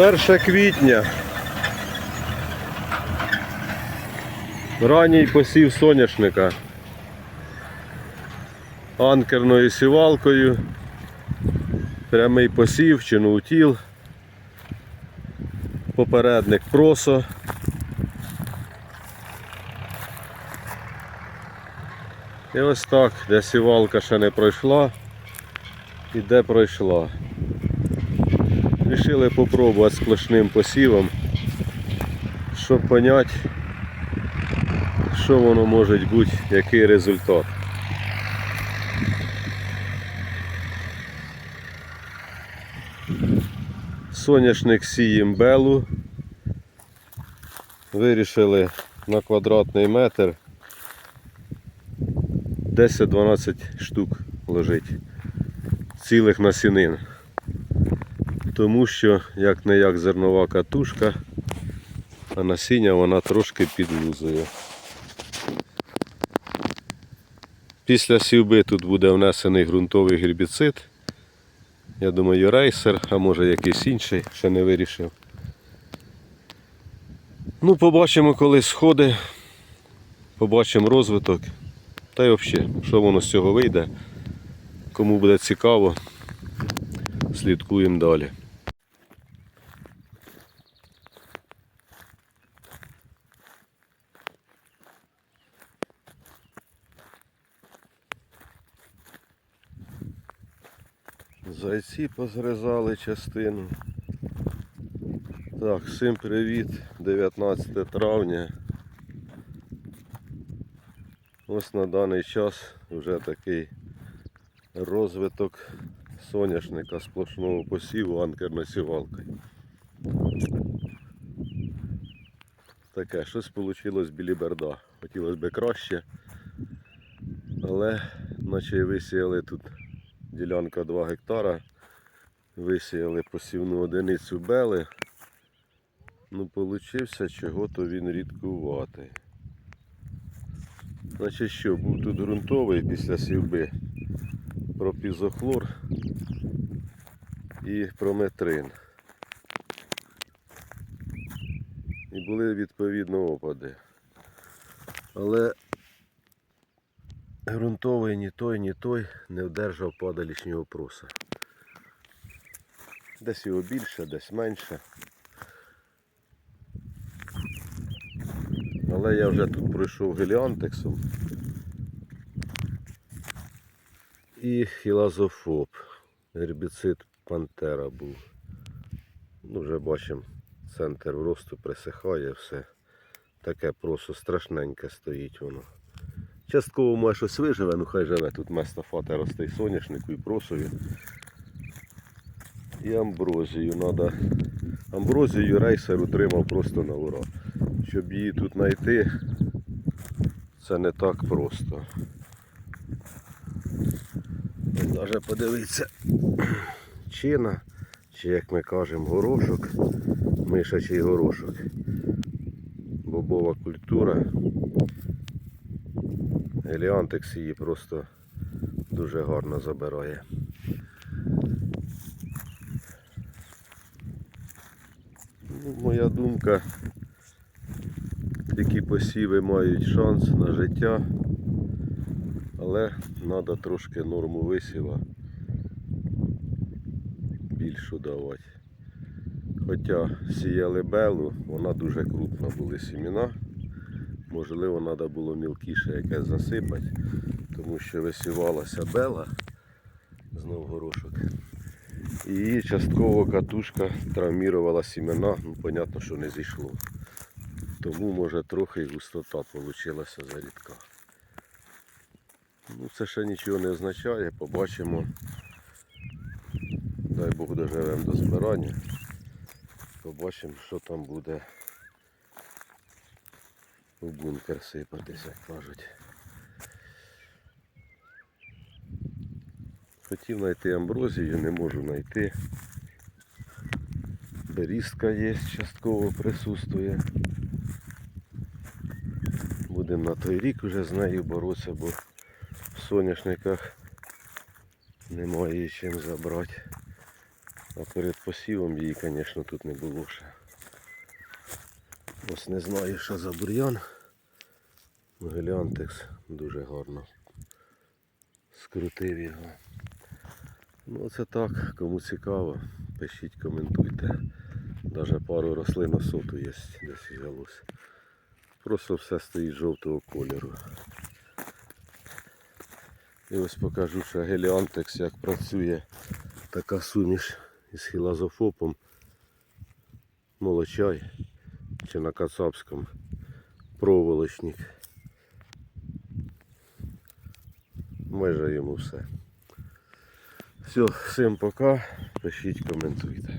Перше квітня. Ранній посів соняшника. Анкерною сівалкою. Прямий посів чи ноутіл. Попередник просо. І ось так, де сівалка ще не пройшла і де пройшла. Рішили попробувати сплошним посівом, щоб поняти, що воно може бути, який результат. Соняшник сієм белу. Вирішили на квадратний метр 10-12 штук лежить цілих насінин. Тому що як не як зернова катушка, а насіння вона трошки підлузує. Після сівби тут буде внесений ґрунтовий гербіцид. Я думаю, рейсер, а може якийсь інший, ще не вирішив. Ну, побачимо, коли сходи, побачимо розвиток. Та й взагалі, що воно з цього вийде. Кому буде цікаво, слідкуємо далі. Зайці позрізали частину. Так, всім привіт, 19 травня. Ось на даний час вже такий розвиток соняшника сплошного посіву анкерною сівалкою. Таке, щось вийшло біліберда. Хотілося б краще, але наче висіяли тут ділянка 2 гектара, висіяли посівну одиницю бели. Ну, получився чого-то він рідкуватий. Значить що, був тут ґрунтовий після сівби пропізохлор і прометрин. І були відповідно опади. Але ґрунтовий ні той, ні той не вдержав падалішнього проса. Десь його більше, десь менше. Але я вже тут пройшов геліантексом і хілазофоб. Гербіцид Пантера був. Ну, вже бачимо, центр росту присихає все. Таке просто страшненьке стоїть воно. Частково може щось виживе, ну хай живе. Тут место фата росте і соняшнику, і просові. І амброзію треба. Амброзію рейсер утримав просто на ура. Щоб її тут знайти, це не так просто. Навіть подивитися чина, чи як ми кажемо, горошок, мишачий горошок. Бобова культура. Еліантекс її просто дуже гарно забирає. Ну, моя думка, такі посіви мають шанс на життя, але треба трошки норму висіва більшу давати. Хоча сіяли белу, вона дуже крупна були сіміна. Можливо, треба було мілкіше якесь засипати, тому що висівалася бела знов горошок. І частково катушка травмірувала сімена, ну, понятно, що не зійшло. Тому може трохи густота вийшла зарідка. Ну це ще нічого не означає, побачимо. Дай Бог доживемо до збирання. Побачимо, що там буде у бункер сипатися, кажуть. Хотів знайти амброзію, не можу знайти. Берізка є, частково присутствує. Будемо на той рік вже з нею боротися, бо в соняшниках немає чим забрати. А перед посівом її, звісно, тут не було ще. Ось не знаю, що за бур'ян. Геліантекс дуже гарно скрутив його. Ну це так, кому цікаво, пишіть, коментуйте. Даже пару рослин осоту є десь взялося. Просто все стоїть жовтого кольору. І ось покажу, що геліантекс як працює така суміш із хілазофопом. Молочай чи на кацапському проволочник. Майже йому все. Все, всім пока. Пишіть, коментуйте.